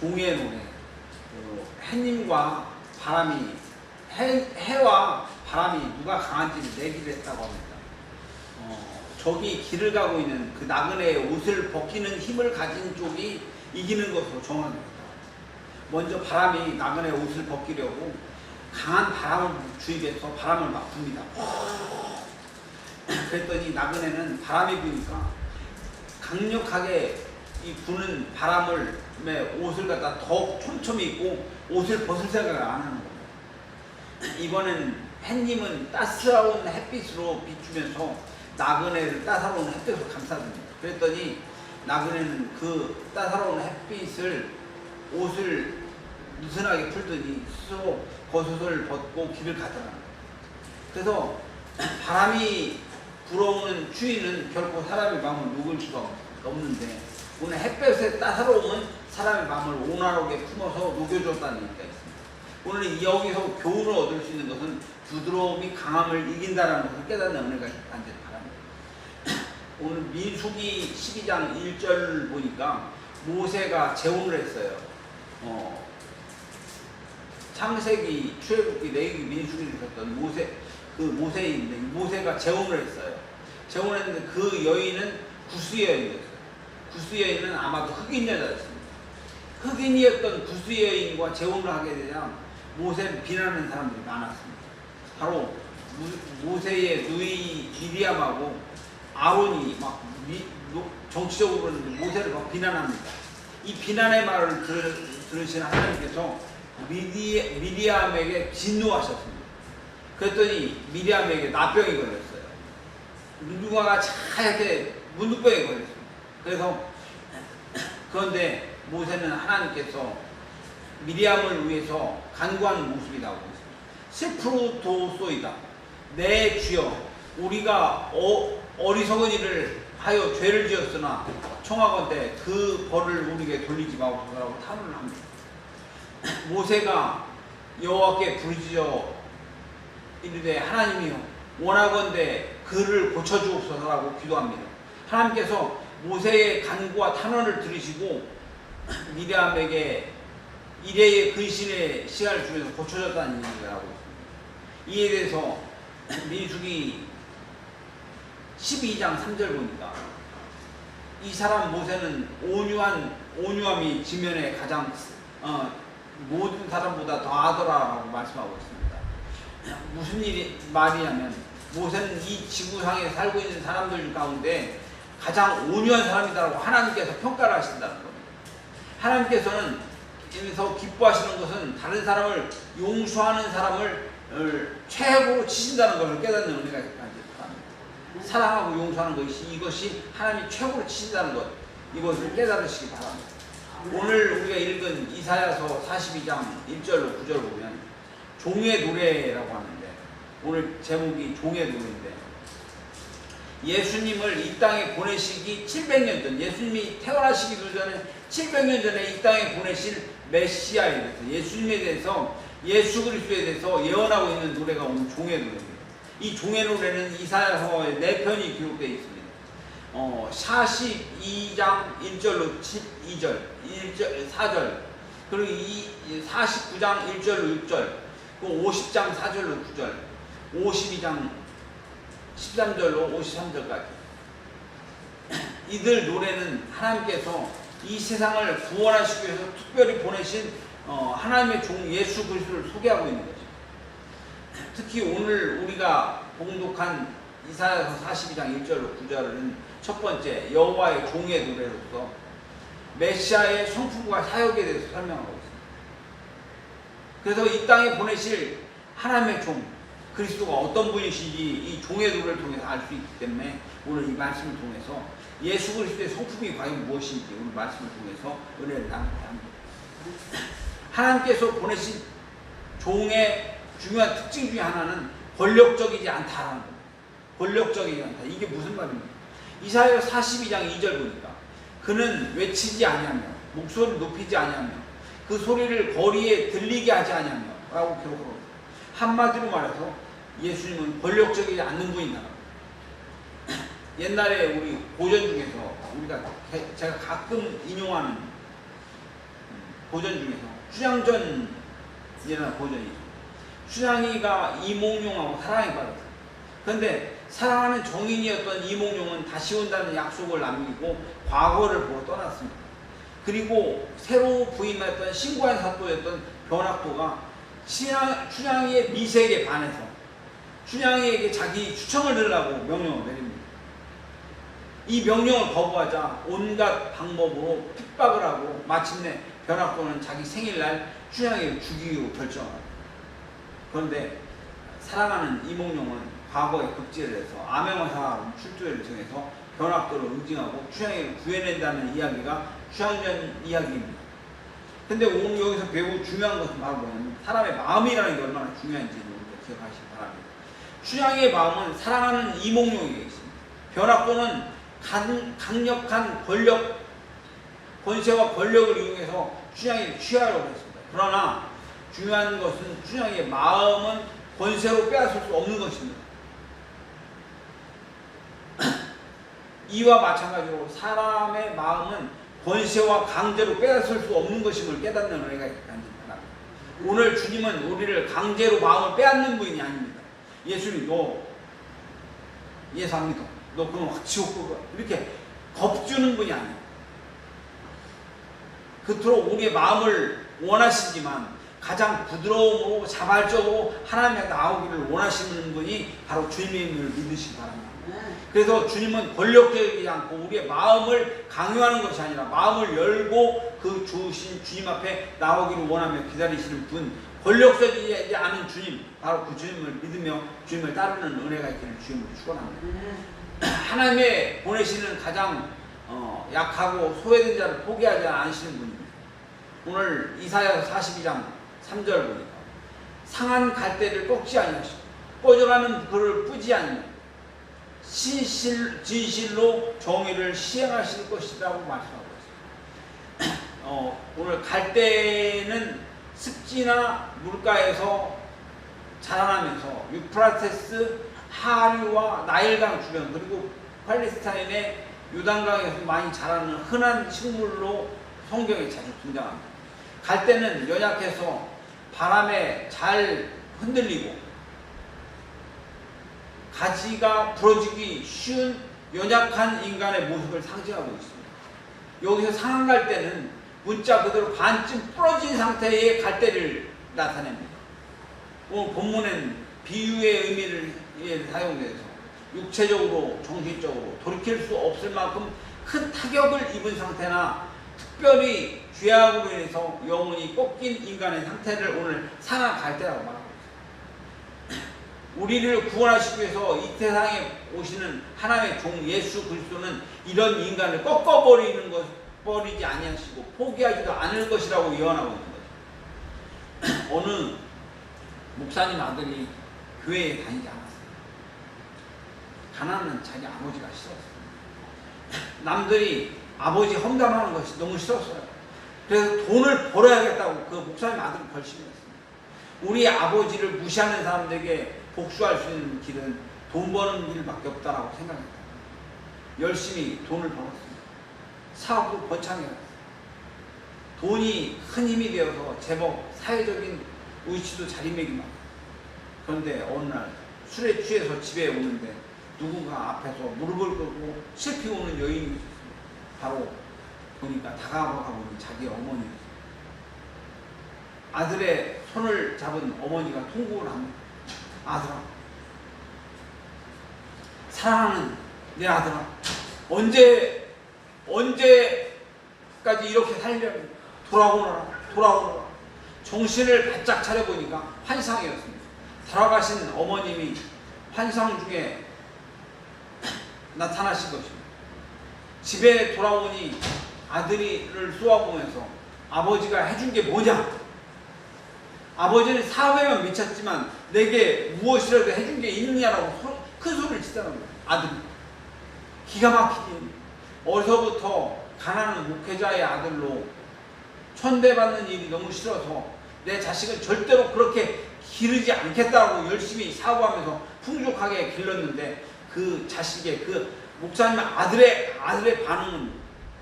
종의 노래, 그 해님과 바람이 해, 해와 바람이 누가 강한지를 내기를 했다고 합니다. 어, 저기 길을 가고 있는 그 나그네의 옷을 벗기는 힘을 가진 쪽이 이기는 것으로 정합니다. 먼저 바람이 나그네의 옷을 벗기려고 강한 바람을 주입해서 바람을 막 붑니다. 그랬더니 나그네는 바람이 부니까 강력하게 이 부는 바람을 매 옷을 갖다 더욱 촘촘히 입고 옷을 벗을 생각을 안 하는 거예요. 이번엔 햇님은 따스러운 햇빛으로 비추면서 나그네를 따사로운 햇빛으로 감싸줍니다. 그랬더니 나그네는 그 따사로운 햇빛을 옷을 느슨하게 풀더니 스스로 겉옷을 벗고 길을 가더라. 그래서 바람이 불어오는 추위는 결코 사람의 마음을 녹일 수가 없는데 오늘 햇볕의 따사로움은 사람의 마음을 온화하게 품어서 녹여줬다는 얘기가 있습니다. 오늘 여기서 교훈을 얻을 수 있는 것은 부드러움이 강함을 이긴다는 것을 깨닫는 은혜가 간절히 바랍니다. 오늘 민수기 12장 1절 보니까 모세가 재혼을 했어요. 어, 창세기, 출애굽기, 레위기, 민수기를 썼던 모세 그 모세인데 모세가 재혼을 했어요. 재혼했는데 그 여인은 구스 여인이었어요. 구스 여인은 아마도 흑인 여자였습니다. 흑인이었던 구스 여인과 재혼을 하게 되자 모세를 비난하는 사람들이 많았습니다. 바로 무- 모세의 누이 미리암하고 아론이 막 미- 노- 정치적으로는 모세를 막 비난합니다. 이 비난의 말을 들, 들으신 하나님께서 미리, 미리암에게 진노하셨습니다. 그랬더니 미리암에게 나병이 걸렸어요. 누군가가 하얗게 문둥병이 걸렸습니다. 그래서 그런데 모세는 하나님께서 미리암을 위해서 간구하는 모습이 나오고 있습니다. 스프로 도소이다. 내 주여, 우리가 어, 어리석은 일을 하여 죄를 지었으나 청하건대 그 벌을 우리에게 돌리지 마옵소서라고 탄원을 합니다. 모세가 여호와께 부르짖어 이르되 하나님이여 원하건대 그를 고쳐주옵소서라고 기도합니다. 하나님께서 모세의 간구와 탄원을 들으시고 미리암에게 이래의 근신의 시간을 주면서 고쳐졌다는 얘기를 하고 있습니다. 이에 대해서 민수기 12장 3절 보니까 이 사람 모세는 온유한 온유함이 지면에 가장 어, 모든 사람보다 더하더라라고 말씀하고 있습니다. 무슨 일이 말이냐면 모세는 이 지구상에 살고 있는 사람들 가운데 가장 온유한 사람이다라고 하나님께서 평가를 하신다는 겁니다. 하나님께서는 여기서 기뻐하시는 것은 다른 사람을 용서하는 사람을 어, 최고로 치신다는 것을 깨닫는 있습니다. 사랑하고 용서하는 것이 이것이 하나님이 최고로 치신다는 것 이것을 깨달으시기 바랍니다. 오늘 우리가 읽은 이사야서 42장 1절로 9절 보면 종의 노래라고 하는데 오늘 제목이 종의 노래인데 예수님을 이 땅에 보내시기 700년 전 예수님이 태어나시기도 전에 700년 전에 이 땅에 보내실 메시아에 대해서 예수님에 대해서 예수 그리스도에 대해서 예언하고 있는 노래가 오늘 종의 노래입니다. 이 종의 노래는 이사야서에 네 편이 기록되어 있습니다. 어, 42장 1절로 2절, 1절, 4절, 그리고 이 49장 1절로 6절, 그 50장 4절로 9절, 52장 13절로 53절까지. 이들 노래는 하나님께서 이 세상을 구원하시기 위해서 특별히 보내신 어, 하나님의 종 예수 그리스도를 소개하고 있는 거죠. 특히 오늘 우리가 봉독한 이사야서 42장 1절로 9절은 첫 번째 여호와의 종의 노래로서 메시아의 성품과 사역에 대해서 설명하고 있습니다. 그래서 이 땅에 보내실 하나님의 종 그리스도가 어떤 분이신지 이 종의 노래를 통해서 알 수 있기 때문에 오늘 이 말씀을 통해서 예수 그리스도의 성품이 과연 무엇인지 오늘 말씀을 통해서 은혜를 나누고자 합니다. 하나님께서 보내신 종의 중요한 특징 중에 하나는 권력적이지 않다라는 겁니다. 권력적이지 않다. 이게 무슨 말입니까? 이사야 42장 2절 보니까 그는 외치지 아니하며 목소리를 높이지 아니하며 그 소리를 거리에 들리게 하지 아니하며 라고 기록하고 있습니다. 한마디로 말해서 예수님은 권력적이지 않는 분이다. 옛날에 우리 고전 중에서 우리가 개- 제가 가끔 인용하는 고전 중에서 춘향전이라는 고전이. 춘향이가 이몽룡하고 사랑에 빠졌어요. 그런데 사랑하는 정인이었던 이몽룡은 다시 온다는 약속을 남기고 과거를 보고 떠났습니다. 그리고 새로 부임했던 신관 사또였던 변학도가 춘향, 춘향이의 미색에 반해서 춘향이에게 자기 추청을 들으라고 명령을 내립니다. 이 명령을 거부하자 온갖 방법으로 핍박을 하고 마침내 변학도는 자기 생일날 춘향이를 죽이기로 결정합니다. 그런데 사랑하는 이몽룡은 과거에 급제를 해서 암행어사 출두를 통해서 변학도를 응징하고 춘향이를 구해낸다는 이야기가 춘향전 이야기입니다. 근데 오늘 여기서 배우 중요한 것은 바로 뭐냐면 사람의 마음이라는 게 얼마나 중요한지 기억하시기 바랍니다. 춘향이의 마음은 사랑하는 이몽룡에게 있습니다. 변학도는 강, 강력한 권력, 권세와 권력을 이용해서 춘향이를 취하려고 했습니다. 그러나 중요한 것은 춘향이의 마음은 권세로 빼앗을 수 없는 것입니다. 이와 마찬가지로 사람의 마음은 권세와 강제로 빼앗을 수 없는 것임을 깨닫는 은혜가 있습니다. 오늘 주님은 우리를 강제로 마음을 빼앗는 분이 아닙니다. 예수님 너 예수 안 믿어. 너 그럼 확 지옥 가 이렇게 겁주는 분이 아니에요. 그토록 우리의 마음을 원하시지만 가장 부드러움으로 자발적으로 하나님에 나오기를 원하시는 분이 바로 주님임을 믿으시기 바랍니다. 그래서 주님은 권력적이지 않고 우리의 마음을 강요하는 것이 아니라 마음을 열고 그 주신 주님 앞에 나오기를 원하며 기다리시는 분, 권력적이지 않은 주님, 바로 그 주님을 믿으며 주님을 따르는 은혜가 있기를 주님으로 축원합니다. 하나님의 보내시는 가장 어, 약하고 소외된 자를 포기하지 않으시는 분입니다. 오늘 이사야 42장 3절 보니까 상한 갈대를 꺾지 아니하시고 꺼져가는 그를 뿌지 아니하고 신실, 진실로 정의를 시행하실 것이라고 말씀하고 있습니다. 어, 오늘 갈대는 습지나 물가에서 자라나면서 유프라테스 하류와 나일강 주변 그리고 팔레스타인의 유단강에서 많이 자라는 흔한 식물로 성경에 자주 등장합니다. 갈대는 연약해서 바람에 잘 흔들리고 가지가 부러지기 쉬운 연약한 인간의 모습을 상징하고 있습니다. 여기서 상한 갈대는 문자 그대로 반쯤 부러진 상태의 갈대를 나타냅니다. 오늘 본문엔 비유의 의미를 예, 사용돼서 육체적으로 정신적으로 돌이킬 수 없을 만큼 큰 타격을 입은 상태나 특별히 죄악으로 인해서 영혼이 꺾인 인간의 상태를 오늘 상한 갈대라고 말합니다. 우리를 구원하시기 위해서 이 세상에 오시는 하나님의 종 예수 그리스도는 이런 인간을 꺾어버리는 것 버리지 아니하시고 포기하지도 않을 것이라고 예언하고 있는 거죠. 어느 목사님 아들이 교회에 다니지 않았어요. 가난은 자기 아버지가 싫었어요. 남들이 아버지 험담하는 것이 너무 싫었어요. 그래서 돈을 벌어야겠다고 그 목사님 아들을 결심했습니다. 우리 아버지를 무시하는 사람들에게 복수할 수 있는 길은 돈 버는 길밖에 없다라고 생각했다. 열심히 돈을 벌었습니다. 사업도 번창해갔어요. 돈이 큰 힘이 되어서 제법 사회적인 위치도 자리매김하고 그런데 어느 날 술에 취해서 집에 오는데 누군가 앞에서 무릎을 꿇고 슬피 오는 여인이 있었습니다. 바로 보니까 다가가 보니 자기 어머니였어요. 아들의 손을 잡은 어머니가 통곡을 합니다. 아들아, 사랑하는 내 아들아, 언제, 언제까지 이렇게 살려면 돌아오너라, 돌아오너라. 정신을 바짝 차려보니까 환상이었습니다. 돌아가신 어머님이 환상 중에 나타나신 것입니다. 집에 돌아오니 아들이를 쏘아보면서 아버지가 해준 게 뭐냐? 아버지는 사회만 미쳤지만 내게 무엇이라도 해준 게 있느냐라고 소, 큰 소리를 치더라는 거예요. 아들이. 기가 막히게 어려서부터 가난한 목회자의 아들로 천대받는 일이 너무 싫어서 내 자식은 절대로 그렇게 기르지 않겠다고 열심히 사고하면서 풍족하게 길렀는데 그 자식의 그 목사님 아들의 아들의 반응은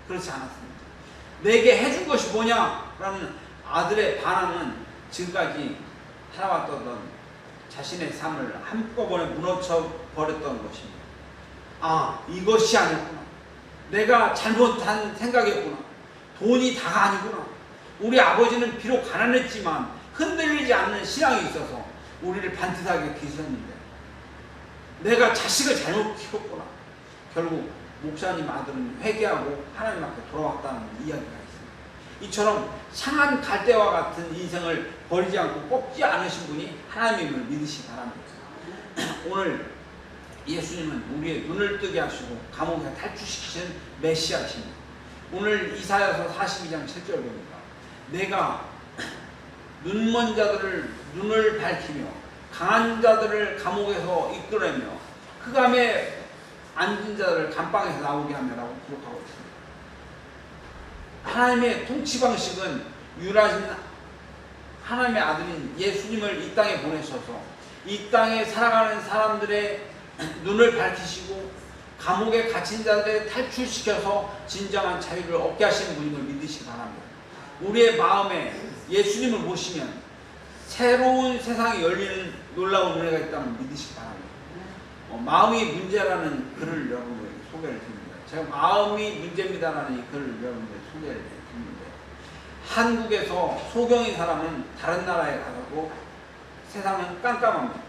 그렇지 않았습니다. 내게 해준 것이 뭐냐라는 아들의 반항은 지금까지 살아왔던 자신의 삶을 한꺼번에 무너져 버렸던 것입니다. 아, 이것이 아니구나. 내가 잘못한 생각이었구나. 돈이 다가 아니구나. 우리 아버지는 비록 가난했지만 흔들리지 않는 신앙이 있어서 우리를 반듯하게 기셨는데 내가 자식을 잘못 키웠구나. 결국 목사님 아들은 회개하고 하나님 앞에 돌아왔다는 이야기가. 이처럼 상한 갈대와 같은 인생을 버리지 않고 꺾지 않으신 분이 하나님을 믿으시기 바랍니다. 오늘 예수님은 우리의 눈을 뜨게 하시고 감옥에 탈출시키신 메시아십니다. 오늘 이사야서 42장 7절 봅니다. 내가 눈먼 자들을 눈을 밝히며 강한 자들을 감옥에서 이끌어내며 흑암에 앉은 자들을 감방에서 나오게 하며라고 기록하고 있습니다. 하나님의 통치 방식은 유라신 하나님의 아들인 예수님을 이 땅에 보내셔서 이 땅에 살아가는 사람들의 눈을 밝히시고 감옥에 갇힌 자들을 탈출시켜서 진정한 자유를 얻게 하시는 분임을 믿으시기 바랍니다. 우리의 마음에 예수님을 모시면 새로운 세상이 열리는 놀라운 은혜가 있다는 믿으시기 바랍니다. 어, 마음이 문제라는 글을 여러분에게 소개를 드립니다. 제가 마음이 문제입니다라는 이 글을 여러분에게 소개를 드리는데 한국에서 소경인 사람은 다른 나라에 가고 세상은 깜깜합니다.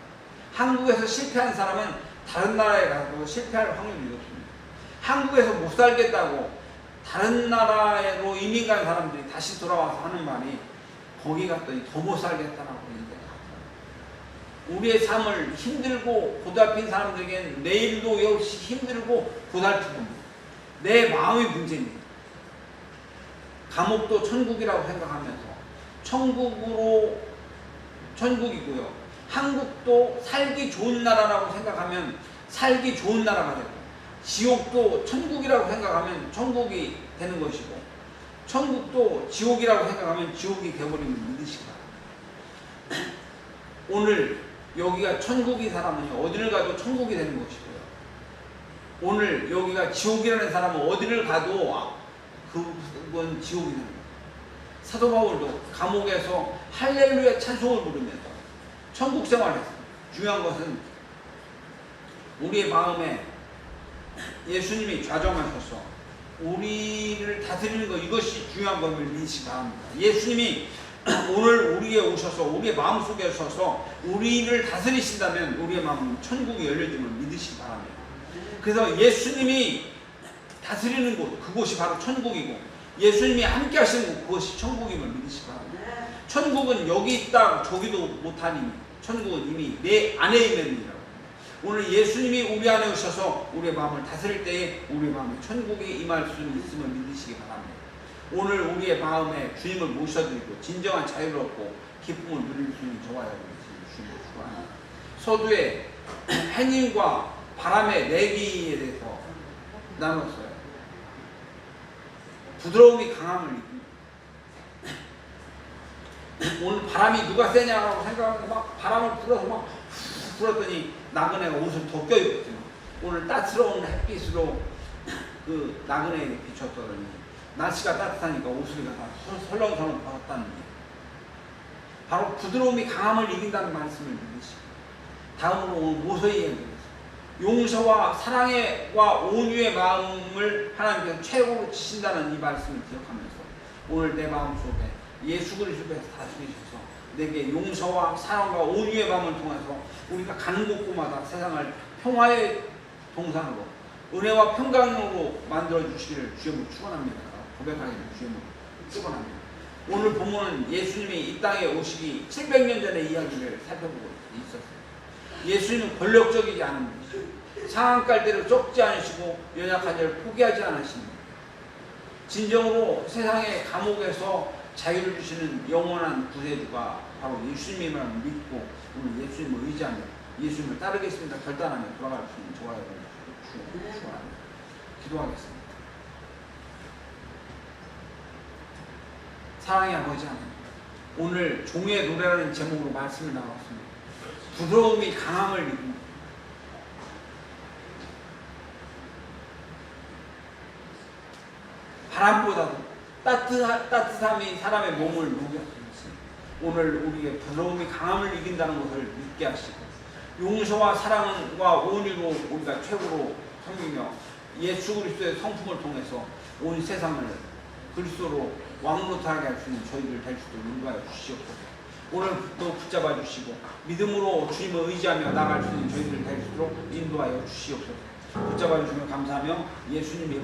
한국에서 실패한 사람은 다른 나라에 가도 실패할 확률이 높습니다. 한국에서 못 살겠다고 다른 나라로 이민 간 사람들이 다시 돌아와서 하는 말이 거기 갔더니 더 못 살겠다라고 얘기해요. 우리의 삶을 힘들고 고달픈 사람들에게는 내일도 역시 힘들고 고달픈 겁니다. 내 마음의 문제입니다. 감옥도 천국이라고 생각하면서 천국으로 천국이고요. 한국도 살기 좋은 나라라고 생각하면 살기 좋은 나라가 되고 지옥도 천국이라고 생각하면 천국이 되는 것이고 천국도 지옥이라고 생각하면 지옥이 믿으시기 바랍니다. 오늘 여기가 천국인 사람은 어디를 가도 천국이 되는 것이고요. 오늘 여기가 지옥이라는 사람은 어디를 가도 아, 그건 지옥이 거예요. 사도 바울도 감옥에서 할렐루야 찬송을 부르면서 천국 생활했습니다. 중요한 것은 우리의 마음에 예수님이 좌정하셔서 우리를 다스리는 것 이것이 중요한 것을 믿으시기 바랍니다. 예수님이 오늘 우리에 오셔서 우리의 마음속에 오셔서 우리를 다스리신다면 우리의 마음은 천국이 열려짐을 믿으시기 바랍니다. 그래서 예수님이 다스리는 곳 그곳이 바로 천국이고 예수님이 함께 하시는 곳 그것이 천국임을 믿으시기 바랍니다. 천국은 여기 있다 저기도 못하니 천국은 이미 내 안에 있는 일이라고 오늘 예수님이 우리 안에 오셔서 우리의 마음을 다스릴 때에 우리의 마음에 천국이 임할 수 있음을 믿으시기 바랍니다. 오늘 우리의 마음에 주님을 모셔드리고 진정한 자유를 얻고 기쁨을 누릴 수 있는 저와 여러분이 주님을 축원합니다. 서두에 해님과 바람의 내기에 대해서 나눴어요. 부드러움이 강함을. 오늘 바람이 누가 세냐고 생각하는데 막 바람을 불어서 막 불었더니 나그네가 옷을 더 껴입었지만 오늘 따스러운 햇빛으로 그 나그네에게 비쳤더니 날씨가 따뜻하니까 옷을 갖다 설렁설렁 벗었다는 게 바로 부드러움이 강함을 이긴다는 말씀을 믿으시고 다음으로 오늘 얘기입니다. 용서와 사랑과 온유의 마음을 하나님께서 최고로 지신다는 이 말씀을 기억하면서 오늘 내 마음속에 예수 그리스도에서 다스리셔서 내게 용서와 사랑과 온유의 마음을 통해서 우리가 가는 곳곳마다 세상을 평화의 동산으로 은혜와 평강으로 만들어 주시기를 주님을 축원합니다. 고백하기를 주님을 축원합니다. 오늘 본문은 예수님이 이 땅에 오시기 700년 전의 이야기를 살펴보고 있었어요. 예수님은 권력적이지 않은 분이죠. 상한 깔대를 쫓지 않으시고 연약한 자를 포기하지 않으십니다. 진정으로 세상의 감옥에서 자유를 주시는 영원한 구세주가 바로 예수님임을 믿고 오늘 예수님을 의지하며 예수님을 따르겠습니다. 결단하며 돌아갈 수 있는 여러분 축원합니다. 기도하겠습니다. 사랑의 아버지 하나님 오늘 종의 노래라는 제목으로 말씀을 나눴습니다. 부드러움이 강함을 이룹니다. 바람보다도 따뜻하, 따뜻함이 사람의 몸을 녹였습니다. 오늘 우리의 부러움이 강함을 이긴다는 것을 믿게 하시고 용서와 사랑과 온유로 우리가 최고로 섬기며 예수 그리스도의 성품을 통해서 온 세상을 그리스도로 왕노릇하게 할 수 있는 저희들 될 수도 인도하여 주시옵소서. 오늘도 붙잡아 주시고 믿음으로 주님을 의지하며 나갈 수 있는 저희들 될 수록 인도하여 주시옵소서. 붙잡아 주시면 감사하며 예수님 이름으로